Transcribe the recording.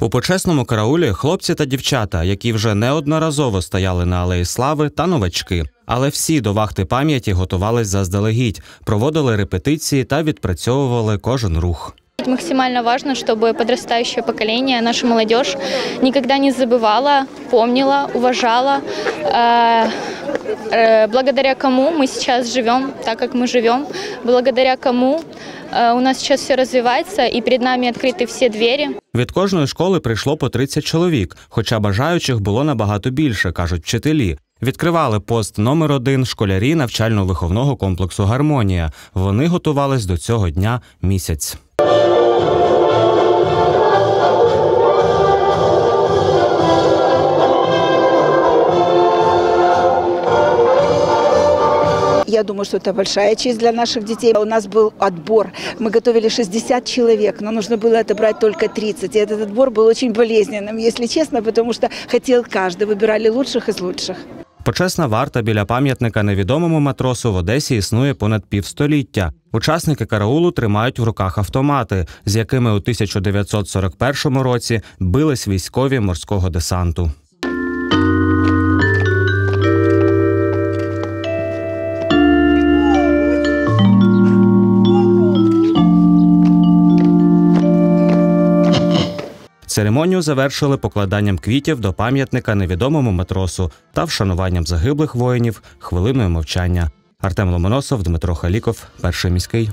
У почесному караулі хлопці та дівчата, які вже неодноразово стояли на алеї слави, та новачки. Але всі до вахти пам'яті готувались заздалегідь, проводили репетиції та відпрацьовували кожен рух. Максимально важно, чтобы подрастающее поколение, наша молодежь никогда не забывала, помнила, уважала, э, э, благодаря кому мы сейчас живем так, как мы живем, благодаря кому э, у нас сейчас все развивается, и перед нами открыты все двери. Від кожної школи прийшло по 30 чоловік, хоча бажаючих було набагато більше, кажуть вчителі. Відкривали пост номер один школярі навчально-виховного комплексу Гармонія. Вони готувались до цього дня місяць. Я думаю, что это большая честь для наших детей. У нас был отбор. Мы готовили 60 человек, но нужно было отобрать только 30. И этот отбор был очень болезненным, если честно, потому что хотел каждый. Выбирали лучших из лучших. Почесна варта біля пам'ятника невідомому матросу в Одесі існує понад півстоліття. Учасники караулу тримають в руках автомати, з якими у 1941 році бились військові морського десанту. Церемонію завершили покладанням квітів до пам'ятника невідомому матросу та вшануванням загиблих воїнів хвилиною мовчання. Артем Ломоносов, Дмитро Халіков, перший міський.